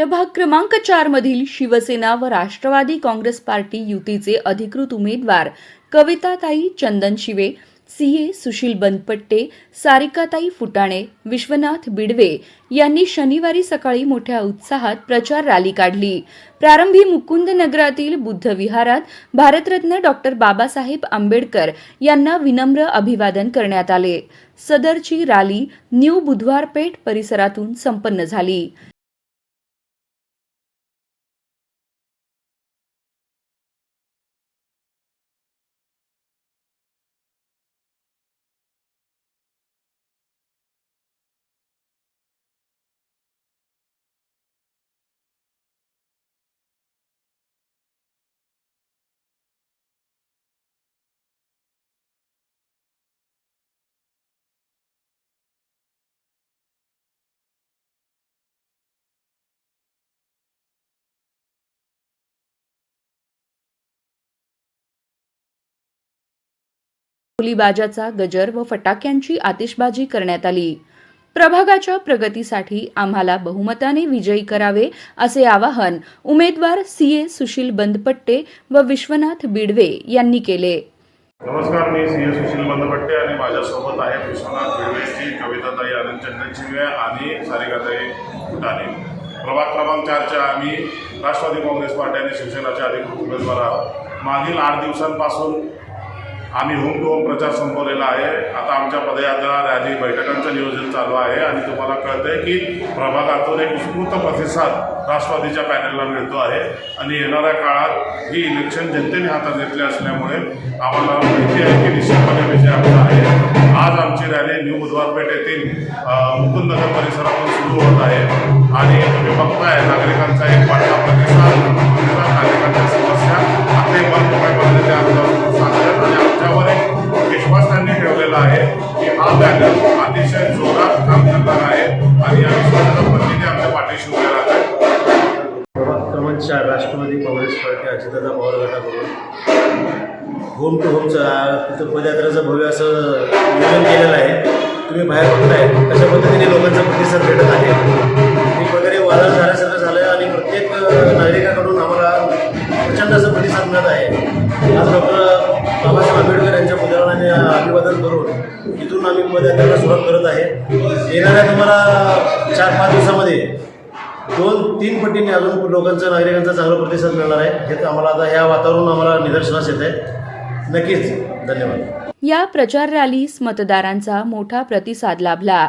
प्रभाग क्रमांक चार मधील शिवसेना व राष्ट्रवादी काँग्रेस पार्टी युतीचे अधिकृत उमेदवार कविताताई चंदन शिवे सीए सुशील बनपट्टे सारिकाताई फुटाणे विश्वनाथ बिडवे यांनी शनिवारी सकाळी मोठ्या उत्साहात प्रचार रॅली काढली. प्रारंभी मुकुंद नगरातील बुद्ध विहारात भारतरत्न डॉक्टर बाबासाहेब आंबेडकर यांना विनम्र अभिवादन करण्यात आले. सदरची रॅली न्यू बुधवारपेठ परिसरातून संपन्न झाली. फुलीबाजाचा गजर व फटाक्यांची आतिषबाजी करण्यात आली. प्रभागाच्या प्रगतीसाठी आम्हाला बहुमताने विजयी करावे असे आवाहन उमेदवार सी ए सुशील बंदपट्टे व विश्वनाथ बिडवे यांनी केले. नमस्कार मी सी ए सुशील बंदपट्टे आणि माझ्यासोबत आहेत विश्वनाथ बिडवेची कविताताई आनंद चंदन शिवे आणि सारिकाताई फुटाणे प्रभाग क्रमांक चारच्या आम्ही राष्ट्रवादी काँग्रेस पार्टी आणि शिवसेनाचे अधिकृत उमेदवार आहोत. मागील आठ दिवसांपासून आम्ही होम टू होम प्रचार संपवलेला आहे. आता आमच्या पदयात्रा रॅली बैठकांचं नियोजन चालू आहे आणि तुम्हाला कळतंय की प्रभागातून एक उत्स्फूर्त प्रतिसाद राष्ट्रवादीच्या पॅनलला मिळतो आहे. आणि येणाऱ्या काळात ही इलेक्शन जनतेने हातात घेतले असल्यामुळे आम्हाला माहिती आहे की निश्चितपणे विजय आमचा आहे. आज आमची रॅली न्यू बुधवारपेठ येथील मुकुंदनगर परिसरातून सुरू होत आहे. आणि तुम्ही बघताय नागरिकांचा एक वाढता प्रतिसाद काँग्रेस पवार गटाकडून. होम टू होमचा तिथं पदयात्रेचं भव्य असं नियोजन केलेलं आहे. तुम्ही बाहेर बघताय कशा पद्धतीने लोकांचा प्रतिसाद भेटत आहे. पीक वगैरे वादळ झाल्यासारखं झालं आहे आणि प्रत्येक नागरिकाकडून आम्हाला प्रचंड असं प्रतिसाद मिळत आहे. आज डॉक्टर बाबासाहेब आंबेडकर यांच्या पुतळ्याने अभिवादन करून इथून आम्ही पदयात्रेला सुरुवात करत आहे. येणाऱ्या तुम्हाला चार पाच दिवसामध्ये दोन तीन पटीने अजून लोकांचा नागरिकांचा चांगला प्रतिसाद मिळणार आहे. हे आम्हाला आता ह्या वातावरण आम्हाला निदर्शनास येत आहे. नक्कीच धन्यवाद. या प्रचार रॅलीस मतदारांचा मोठा प्रतिसाद लाभला.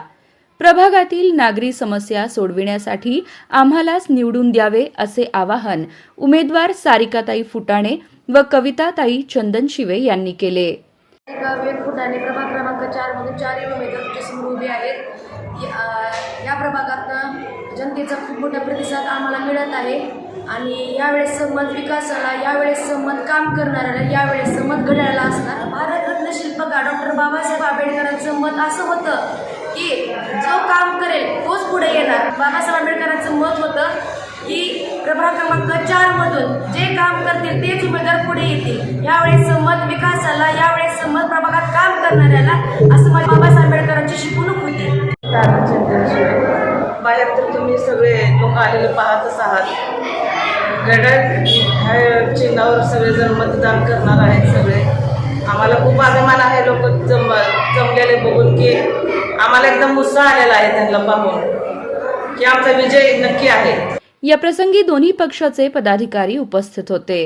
प्रभागातील नागरी समस्या सोडविण्यासाठी आम्हालाच निवडून द्यावे असे आवाहन उमेदवार सारिकाताई फुटाणे व कविताताई चंदन शिवे यांनी केले. एका फुटाने प्रभाग क्रमांक चारमधून चारही उमेदवार तुमच्यासमोर उभे आहेत. या- या प्रभागातनं जनतेचा खूप मोठा प्रतिसाद आम्हाला मिळत आहे. आणि यावेळेस संमत विकासाला यावेळेस संमत काम करणाऱ्याला यावेळेस संमत घड्याळाला असणार भारतरत्न शिल्पकार डॉक्टर बाबासाहेब आंबेडकरांचं मत असं होतं की जो काम करेल तोच पुढे येणार. बाबासाहेब आंबेडकरांचं मत होतं की प्रभाग क्रमांक चार मधून जे काम करतील तेच उमेदवार पुढे येतील. यावेळेस संमत विकासाला यावेळेस संमत प्रभागात काम करणाऱ्याला असं माझ्या बाबासाहेब आंबेडकरांची शिकवणूक होती. बाहेर तर तुम्ही सगळे लोक आलेले पाहतच आहात. घड्याळ ह्या चिन्हावर सगळेजण मतदान करणार आहेत सगळे. आम्हाला खूप अभिमान आहे लोक जम जमलेले बघून की आम्हाला एकदम उत्साह आलेला आहे त्यांना पाहून. की आमचा विजय नक्की आहे. या प्रसंगी दोन्ही पक्षाचे पदाधिकारी उपस्थित होते.